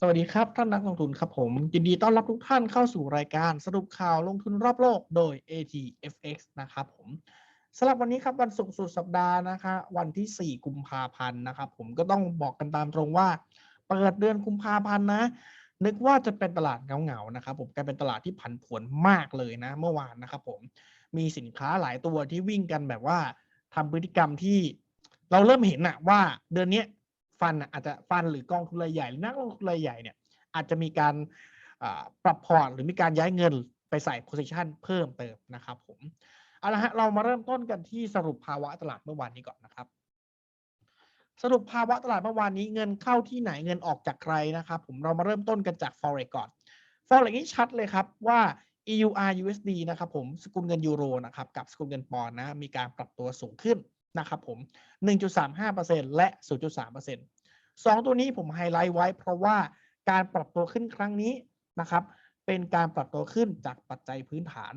สวัสดีครับท่านนักลงทุนครับผม ยินดีต้อนรับทุกท่านเข้าสู่รายการสรุปข่าวลงทุนรอบโลกโดย ATFX นะครับผมสำหรับวันนี้ครับวันศุกร์สุดสัปดาห์นะคะวันที่ 4 กุมภาพันธ์นะครับผมก็ต้องบอกกันตามตรงว่า เปิดเดือนกุมภาพันธ์นะ นึกว่าจะเป็นตลาดเงาๆนะครับผมกลายเป็นตลาดที่ผันผวนมากเลยนะ เมื่อวานนะครับผมมีสินค้าหลายตัวที่วิ่งกันแบบว่าทำพฤติกรรมที่เราเริ่มเห็นอะว่าเดือนนี้ ฟันอาจจะฟันหรือกองทุนรายใหญ่หรือนักลงทุนรายใหญ่เนี่ยอาจจะมีการปรับพอร์ตหรือมีการย้ายเงินไปใส่ position เพิ่มเติมนะครับผมเอาละฮะเรามาเริ่มต้นกันที่สรุปภาวะตลาดเมื่อวานนี้ก่อนนะครับ สรุปภาวะตลาดเมื่อวานนี้เงินเข้าที่ไหนเงินออกจากใครนะครับ ผมเรามาเริ่มต้นกันจาก forex ก่อน forex นี่ชัดเลยครับว่า EUR USD นะครับผมสกุลเงินยูโรนะครับกับสกุลเงินปอนด์นะมีการปรับตัวสูงขึ้น นะครับผม 1.35%และ 0.3%สองตัวนี้ผมไฮไลท์ไว้ เพราะว่าการปรับตัวขึ้นครั้งนี้นะครับ เป็นการปรับตัวขึ้นจากปัจจัยพื้นฐาน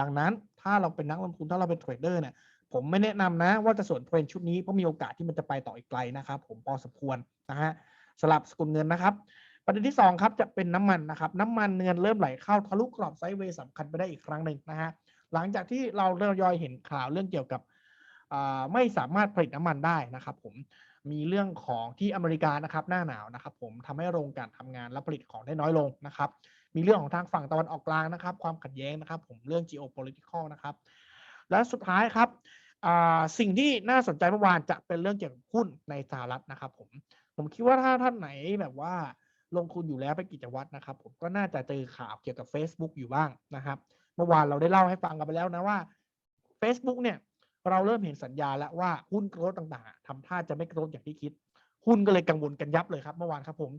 ดังนั้นถ้าเราเป็นนักลงทุนถ้าเราเป็นเทรดเดอร์เนี่ยผมไม่แนะนำนะว่าจะสวนเทรนชุดนี้เพราะมีโอกาสที่มันจะไปต่ออีกไกลนะครับ ผมพอสมควรนะฮะสลับสกุลเงินนะครับ ประเด็นที่ 2 ครับจะเป็นน้ำมันนะครับ น้ำมันเงินเริ่มไหลเข้าทะลุกรอบไซด์เวย์สำคัญไปได้อีกครั้งหนึ่งนะฮะหลังจากที่เราเริ่มยอยเห็นข่าวเรื่องเกี่ยวกับ ไม่สามารถผลิตน้ำมันได้นะครับผมมีเรื่องของที่อเมริกานะครับหน้าหนาวนะครับผมทำให้โรงกลั่นทำงานและผลิตของได้น้อยลงนะครับ มีเรื่องของทางฝั่งตะวันออกกลางนะครับ ความขัดแย้งนะครับผมเรื่อง geopolitical นะครับ และสุดท้ายครับสิ่งที่น่าสนใจเมื่อวานจะเป็นเรื่องเกี่ยวกับหุ้นในสหรัฐนะครับผมผมคิดว่าถ้าท่านไหนแบบว่าลงทุนอยู่แล้วไปกิจวัตรนะครับ ผมก็น่าจะเจอข่าวเกี่ยวกับ Facebook อยู่บ้างนะครับ เมื่อวานเราได้เล่าให้ฟังกันไปแล้วนะว่า Facebook เนี่ย เราเริ่มเห็นสัญญาแล้วว่าหุ้นโกรธต่างๆทำท่าจะไม่โกรธอย่างที่คิด หุ้นก็เลยกังวลกันยับเลยครับเมื่อวานครับผม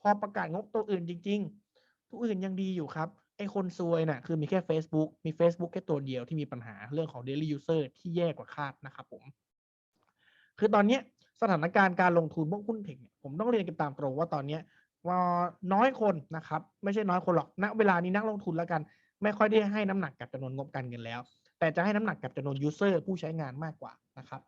พอประกาศงบตัวอื่นจริง ๆ ตัวอื่นยังดีอยู่ครับไอคนซวยน่ะคือมีแค่ Facebook มี Facebook แค่ตัวเดียวที่มีปัญหาเรื่องของ daily user ที่แย่กว่าคาดนะครับผม คือตอนนี้สถานการณ์การลงทุนพวกหุ้นเทคเนี่ยผมต้องเรียนกันตามตรงว่าตอนนี้ว่าน้อยคนนะครับ ไม่ใช่น้อยคนหรอกณเวลานี้นักลงทุนแล้วกัน ไม่ค่อยได้ให้น้ำหนักกับจำนวนงบการเงินแล้ว แต่จะให้น้ำหนักกับจำนวน user ผู้ใช้งานมากกว่านะครับ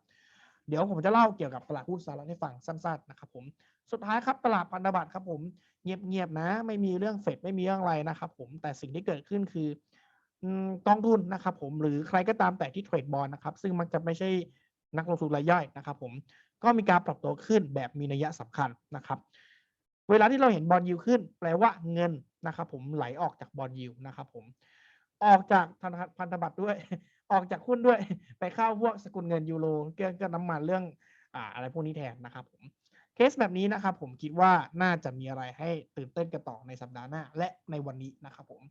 เดี๋ยวผมจะเล่าเกี่ยวกับตลาดหุ้นสหรัฐให้ฟังสั้นๆนะครับผมสุดท้ายครับตลาดพันธบัตรครับผมเงียบๆนะ ไม่มีเรื่องเฟดไม่มีเรื่องอะไรนะครับผมแต่สิ่งที่เกิดขึ้นคือกองทุนนะครับผมหรือใครก็ตามแต่ที่เทรดบอลนะครับซึ่งมักจะไม่ใช่นักลงทุนรายย่อยนะครับผมก็มีการปรับตัวขึ้นแบบมีนัยสำคัญนะครับ เวลาที่เราเห็นบอลยิวขึ้น แปลว่าเงินนะครับผมไหลออกจากบอลยิวนะครับผม ออกจากธนาคารพันธบัตรด้วย ออกจากหุ้นด้วย ไปเข้าพวกสกุลเงินยูโรเกี่ยวกับน้ำมันเรื่องอ่าอะไรพวกนี้แทนนะครับผมเคสแบบนี้นะครับผมคิดว่าน่าจะมีอะไรให้ตื่นเต้นกันต่อในสัปดาห์หน้า และในวันนี้นะครับผม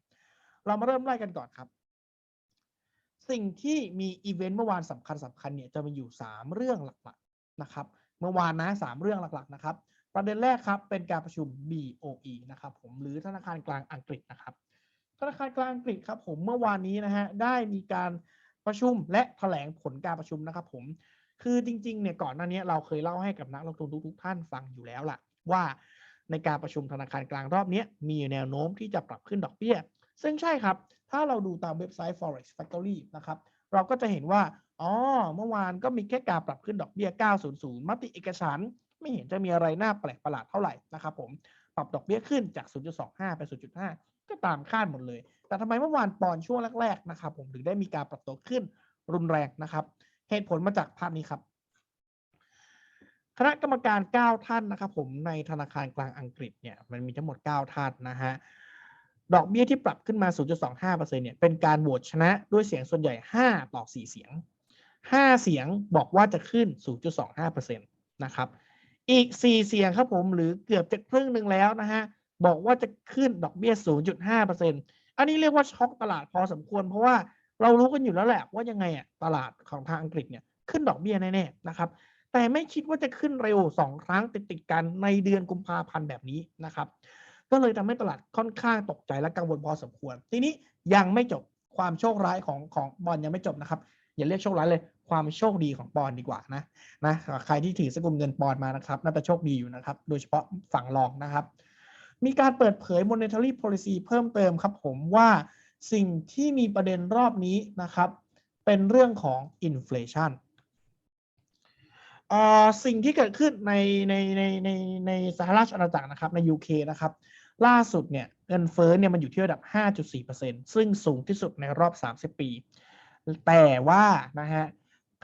เรามาเริ่มไล่กันก่อนครับ สิ่งที่มีอีเวนต์เมื่อวานสำคัญสำคัญเนี่ยจะมีอยู่ 3 เรื่องหลักๆนะครับ เมื่อวานนะสามเรื่องหลักๆนะครับ ประเด็นแรกครับเป็นการประชุม BOE นะครับผมหรือธนาคารกลางอังกฤษนะครับ ธนาคารกลางอังกฤษครับผมเมื่อวานนี้นะฮะได้มีการประชุมและแถลงผลการประชุมนะครับผมคือจริงๆเนี่ยก่อนหน้านี้เราเคยเล่าให้กับนักลงทุนทุกๆท่านฟังอยู่แล้วล่ะ ว่าในการประชุมธนาคารกลางรอบนี้มีแนวโน้มที่จะปรับขึ้นดอกเบี้ย ซึ่งใช่ครับ ถ้าเราดูตามเว็บไซต์ forex factory นะครับเราก็จะเห็นว่าอ๋อเมื่อวานก็มีแค่การปรับขึ้นดอกเบี้ย 900มติเอกฉันไม่เห็นจะมีอะไรน่าแปลกประหลาดเท่าไหร่นะครับผมปรับดอกเบี้ยขึ้นจาก 0.25 ไป 0.5 ก็ตามคาดหมดเลย แต่ทำไมเมื่อวานปอนช่วงแรกๆนะครับ ผมถึงได้มีการปรับตัวขึ้นรุนแรงนะครับ เหตุผลมาจากภาพนี้ครับ คณะกรรมการ 9 ท่านนะครับ ผมในธนาคารกลางอังกฤษเนี่ยมันมีทั้งหมด 9 ท่านนะฮะดอกเบี้ยที่ปรับขึ้นมา 0.25%เนี่ยเป็นการโหวตชนะด้วยเสียงส่วนใหญ่ 5 ต่อ 4 เสียง 5 เสียงบอกว่าจะขึ้น 0.25%นะครับ อีก 4 เสียงครับผมหรือเกือบจะครึ่งหนึ่งแล้วนะฮะ บอกว่าจะขึ้นดอกเบี้ย 0.5%อันนี้เรียกว่าช็อกตลาดพอสมควร เพราะว่าเรารู้กันอยู่แล้วแหละว่ายังไงอะตลาดของทางอังกฤษเนี่ยขึ้นดอกเบี้ยแน่ๆนะครับ แต่ไม่คิดว่าจะขึ้นเร็ว 2 ครั้งติดๆกันในเดือนกุมภาพันธ์แบบนี้นะครับ ก็เลยทำให้ตลาดค่อนข้างตกใจและกังวลพอสมควร ทีนี้ยังไม่จบความโชคร้ายของของบอลยังไม่จบนะครับ อย่าเรียกโชคร้ายเลยความโชคดีของปอนดีกว่านะนะใครที่ถือสกุลเงินปอนมานะครับน่าจะโชคดีอยู่นะครับ โดยเฉพาะฝั่งรองนะครับ มีการเปิดเผย monetary policy เพิ่มเติมครับผมว่าสิ่งที่มีประเด็นรอบนี้นะครับ เป็นเรื่องของ inflation สิ่งที่เกิดขึ้นในในในในในสหราชอาณาจักรนะครับใน UK นะครับ ล่าสุดเนี่ยเงินเฟ้อเนี่ยมันอยู่ที่ระดับ 5.4%ซึ่งสูงที่สุดในรอบ 30 ปี แต่ว่านะฮะ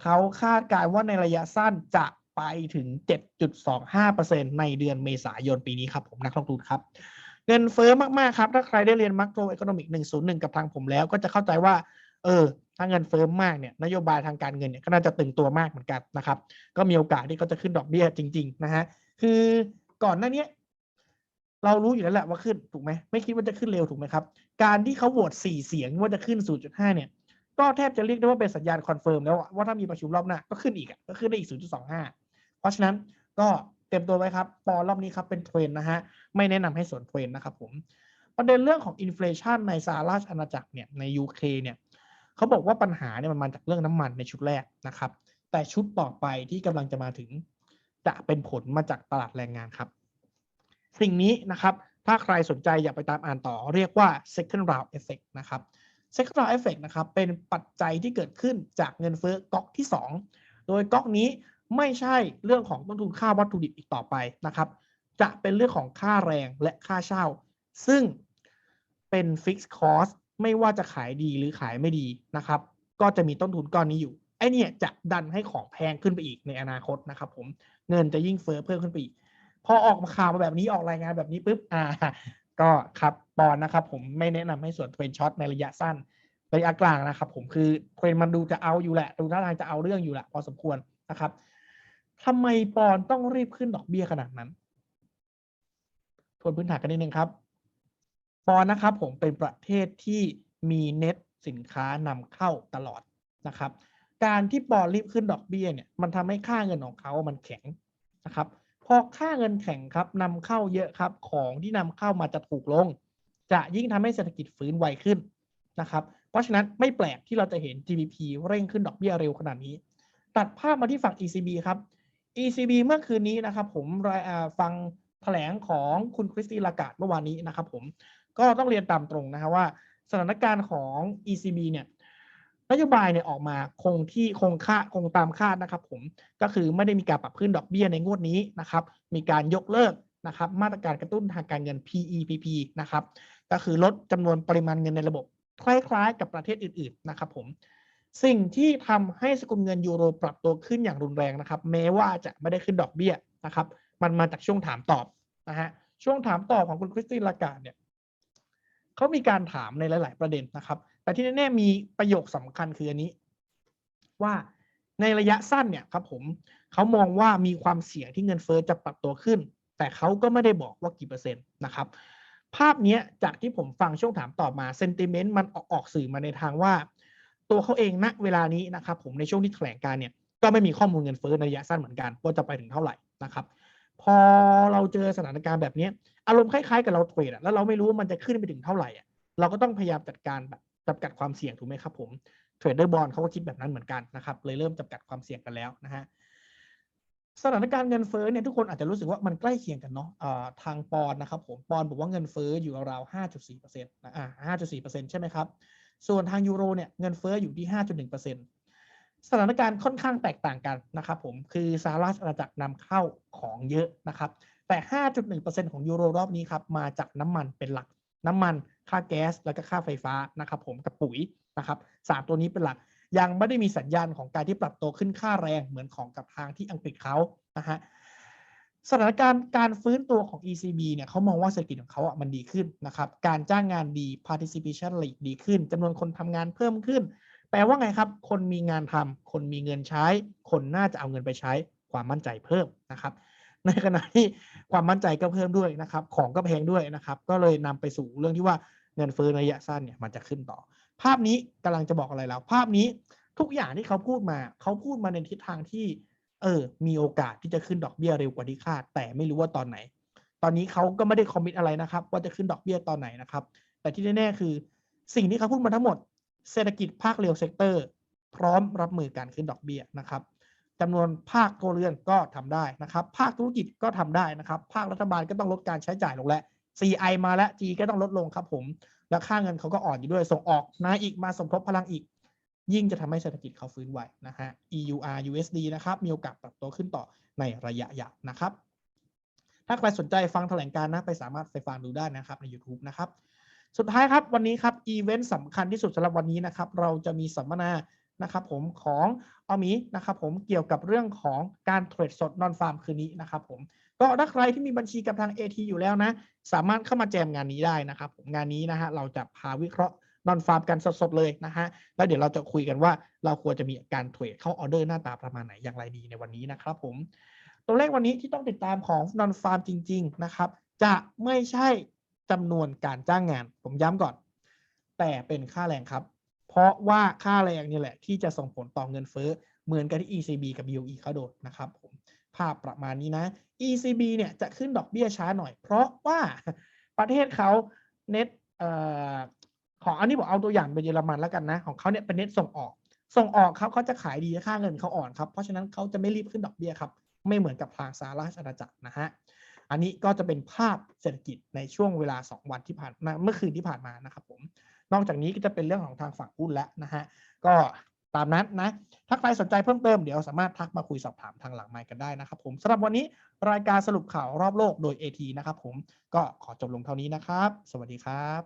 เขาคาดการณ์ว่าในระยะสั้นจะ ไปถึง 7.25%ในเดือนเมษายนปีนี้ครับผมนักลงทุนครับ เงินเฟ้อมาก ๆ ครับ ถ้าใครได้เรียนมัคโ o ร c o นมิก101 กับทางผมแล้ว ก็จะเข้าใจว่า เออ ถ้าเงินเฟ้อมากเนี่ยนโยบายทางการเงินเนี่ยก็น่าจะตึงตัวมากเหมือนกันนะครับ ก็มีโอกาสที่เขาจะขึ้นดอกเบี้ยจริง ๆ นะฮะ คือก่อนหน้านี้เรารู้อยู่แล้วแหละว่าขึ้นถูกไหมไม่คิดว่าจะขึ้นเร็วถูกไหมครับ การที่เขาโหวตสี่เสียงว่าจะขึ้น 0.5 เนี่ย ก็แทบจะเรียกได้ว่าเป็นสัญญาณคอนเฟิร์มแล้วว่าถ้ามีประชุมรอบหน้าก็ขึ้นอีกก็ขึ้นได้อีก 0.25 เพราะฉะนั้นก็เตรียมตัวไว้ครับปอรอบนี้ครับเป็นเทรนนะฮะไม่แนะนำให้สวนเทรนนะครับผมประเด็นเรื่องของอินฟลชันในสหราชอาณาจักรเนี่ยใน UK เนี่ยเขาบอกว่าปัญหาเนี่ยมันมาจากเรื่องน้ำมันในชุดแรกนะครับ แต่ชุดต่อไปที่กำลังจะมาถึง จะเป็นผลมาจากตลาดแรงงานครับ สิ่งนี้นะครับถ้าใครสนใจอย่าไปตามอ่านต่อเรียกว่า second round effect นะครับ second round effect นะครับเป็นปัจจัยที่เกิดขึ้นจากเงินเฟ้อก๊อกที่ 2 โดยก๊อกนี้ ไม่ใช่เรื่องของต้นทุนค่าวัตถุดิบอีกต่อไปนะครับ จะเป็นเรื่องของค่าแรงและค่าเช่า ซึ่งเป็นฟิกซ์คอสไม่ว่าจะขายดีหรือขายไม่ดีนะครับ ก็จะมีต้นทุนก้อนนี้อยู่ไอเนี่ยจะดันให้ของแพงขึ้นไปอีกในอนาคตนะครับ ผมเงินจะยิ่งเฟ้อเพิ่มขึ้นไปอีกพอออกมาข่าวมาแบบนี้ออกรายงานแบบนี้ปุ๊บอ่า ก็ครับปอนนะครับ ผมไม่แนะนำให้ส่วนเทรนช็อตในระยะสั้นระยะกลางนะครับ ผมคือเทรนมันดูจะเอาอยู่แหละ ดูท่าทางจะเอาเรื่องอยู่แหละพอสมควรนะครับ ทำไมปอนต้องรีบขึ้นดอกเบี้ยขนาดนั้น ทวนพื้นฐานกันนิดนึงครับ ปอนนะครับผมเป็นประเทศที่มีเน็ตสินค้านำเข้าตลอดนะครับ การที่ปอนรีบขึ้นดอกเบี้ยเนี่ยมันทำให้ค่าเงินของเขามันแข็งนะครับ พอค่าเงินแข็งครับนำเข้าเยอะครับ ของที่นำเข้ามาจะถูกลง จะยิ่งทำให้เศรษฐกิจฟื้นไวขึ้นนะครับ เพราะฉะนั้นไม่แปลกที่เราจะเห็น GDP เร่งขึ้นดอกเบี้ยเร็วขนาดนี้ ตัดภาพมาที่ฝั่ง ECB ครับ ECB เมื่อคืนนี้นะครับ ผมรายฟังแถลงของคุณคริสติลากาดเมื่อวานนี้นะครับ ผมก็ต้องเรียนตามตรงนะครับว่าสถานการณ์ของ ECB เนี่ยนโยบายเนี่ยออกมาคงที่คงค่าคงตามคาดนะครับ ผมก็คือไม่ได้มีการปรับขึ้นดอกเบี้ยในงวดนี้นะครับ มีการยกเลิกนะครับ มาตรการกระตุ้นทางการเงิน PEPP นะครับ ก็คือลดจำนวนปริมาณเงินในระบบคล้ายๆ กับประเทศอื่น ๆ นะครับ ผม สิ่งที่ทำให้สกุลเงินยูโรปรับตัวขึ้นอย่างรุนแรงนะครับ แม้ว่าจะไม่ได้ขึ้นดอกเบี้ยนะครับ มันมาจากช่วงถามตอบนะฮะช่วงถามตอบของคุณคริสตินลากาเนี่ยเขามีการถามในหลาย ๆ ประเด็นนะครับ แต่ที่แน่ๆมีประโยคสำคัญคืออันนี้ ว่าในระยะสั้นเนี่ยครับผมเขามองว่ามีความเสี่ยงที่เงินเฟ้อจะปรับตัวขึ้น แต่เขาก็ไม่ได้บอกว่ากี่เปอร์เซ็นต์นะครับ ภาพนี้จากที่ผมฟังช่วงถามตอบมาเซนติเมนต์มันออกออกสื่อมาในทางว่า ตัวเขาเองณเวลานี้นะครับผมในช่วงที่แถลงการเนี่ยก็ไม่มีข้อมูลเงินเฟ้อในระยะสั้นเหมือนกันว่าจะไปถึงเท่าไหร่นะครับ พอเราเจอสถานการณ์แบบนี้อารมณ์คล้ายๆกับเราเทรดอะแล้วเราไม่รู้ว่ามันจะขึ้นไปถึงเท่าไหร่เราก็ต้องพยายามจัดการแบบจำกัดความเสี่ยงถูกไหมครับผมเทรดเดอร์บอลเขาก็คิดแบบนั้นเหมือนกันนะครับเลยเริ่มจำกัดความเสี่ยงกันแล้วนะฮะสถานการณ์เงินเฟ้อเนี่ยทุกคนอาจจะรู้สึกว่ามันใกล้เคียงกันเนาะะทางปอนนะครับผมปอนบอกว่าเงินเฟ้ออยู่ราว5.4%นะอ่า5.4%ใช่ไหมครับ ส่วนทางยูโรเนี่ยเงินเฟ้ออยู่ที่ 5.1%สถานการณ์ค่อนข้างแตกต่างกันนะครับผมคือสหรัฐอาณาจักรนำเข้าของเยอะนะครับ แต่ 5.1%ของยูโรรอบนี้ครับมาจากน้ำมันเป็นหลัก น้ำมันค่าแก๊ส แล้วก็ค่าไฟฟ้านะครับผมกับปุ๋ยนะครับสามตัวนี้เป็นหลัก ยังไม่ได้มีสัญญาณของการที่ปรับตัวขึ้นค่าแรงเหมือนของกับทางที่อังกฤษเขานะฮะ สถานการณ์การฟื้นตัวของ ECB เนี่ยเขามองว่าเศรษฐกิจของเขาอะมันดีขึ้นนะครับ การจ้างงานดี participation rate ดีขึ้นจำนวนคนทำงานเพิ่มขึ้น แปลว่าไงครับ คนมีงานทำ คนมีเงินใช้ คนน่าจะเอาเงินไปใช้ ความมั่นใจเพิ่มนะครับ ในขณะที่ความมั่นใจก็เพิ่มด้วยนะครับ ของก็แพงด้วยนะครับ ก็เลยนำไปสู่เรื่องที่ว่าเงินเฟ้อระยะสั้นเนี่ยมันจะขึ้นต่อ ภาพนี้กำลังจะบอกอะไรแล้ว ภาพนี้ทุกอย่างที่เขาพูดมา เขาพูดมาในทิศทางที่ เออ มีโอกาสที่จะขึ้นดอกเบี้ยเร็วกว่าที่คาด แต่ไม่รู้ว่าตอนไหน ตอนนี้เขาก็ไม่ได้คอมมิตอะไรนะครับ ว่าจะขึ้นดอกเบี้ยตอนไหนนะครับ แต่ที่แน่ๆคือ สิ่งที่เขาพูดมาทั้งหมด เศรษฐกิจภาคเรียลเซกเตอร์ พร้อมรับมือการขึ้นดอกเบี้ยนะครับจำนวนภาคครัวเรือนก็ทำได้นะครับ ภาคธุรกิจก็ทำได้นะครับ ภาครัฐบาลก็ต้องลดการใช้จ่ายลงแล้ว CI มาแล้ว G ก็ต้องลดลงครับผม แล้วค่าเงินเขาก็อ่อนอยู่ด้วยส่งออกนะอีกมาสมทบพลังอีก ยิ่งจะทำให้เศรษฐกิจเขาฟื้นไหวนะฮะ EUR USD นะครับ มีโอกาสปรับตัวขึ้นต่อในระยะยาวนะครับ ถ้าใครสนใจฟังแถลงการณ์นะไปสามารถไปฟังดูได้นะครับใน YouTube นะครับ สุดท้ายครับวันนี้ครับอีเวนต์สำคัญที่สุดสำหรับวันนี้นะครับ เราจะมีสัมมนานะครับผมของออมีนะครับผมเกี่ยวกับเรื่องของการเทรดสดนอนฟาร์มคืนนี้นะครับผมก็ถ้าใครที่มีบัญชีกับทาง AT อยู่แล้วนะ สามารถเข้ามาแจมงานนี้ได้นะครับผมงานนี้นะฮะเราจะพาวิเคราะห์ นอนฟาร์มกันสดๆเลยนะฮะแล้วเดี๋ยวเราจะคุยกันว่าเราควรจะมีการเทรดเข้าออเดอร์หน้าตาประมาณไหนอย่างไรดีในวันนี้นะครับผมตัวเลขวันนี้ที่ต้องติดตามของนอนฟาร์มจริง ๆนะครับ จะไม่ใช่จำนวนการจ้างงาน ผมย้ำก่อน แต่เป็นค่าแรงครับ เพราะว่าค่าแรงนี่แหละ ที่จะส่งผลต่อเงินเฟ้อเหมือนกับที่ ECB กับ BOE เขาโดนนะครับผมภาพประมาณนี้นะ ECB เนี่ยจะขึ้นดอกเบี้ยช้าหน่อย เพราะว่าประเทศเขาเน็ตเของอันนี้บอกเอาตัวอย่างเป็นเยอรมันแล้วกันนะ ของเขาเนี่ยเป็นเน็ตส่งออก ส่งออกครับเขาจะขายดีค่าเงินเขาอ่อนครับ เพราะฉะนั้นเขาจะไม่รีบขึ้นดอกเบี้ยครับ ไม่เหมือนกับทางสหราชอาณาจักรนะฮะ อันนี้ก็จะเป็นภาพเศรษฐกิจในช่วงเวลา 2 วันที่ผ่านมาเมื่อคืนที่ผ่านมานะครับผม นอกจากนี้ก็จะเป็นเรื่องของทางฝั่งหุ้นแล้วนะฮะ ก็ตามนั้นนะ ถ้าใครสนใจเพิ่มเติมเดี๋ยวสามารถทักมาคุยสอบถามทางหลังไมค์กันได้นะครับผมสำหรับวันนี้รายการสรุปข่าวรอบโลกโดย AT นะครับผม ก็ขอจบลงเท่านี้นะครับ สวัสดีครับ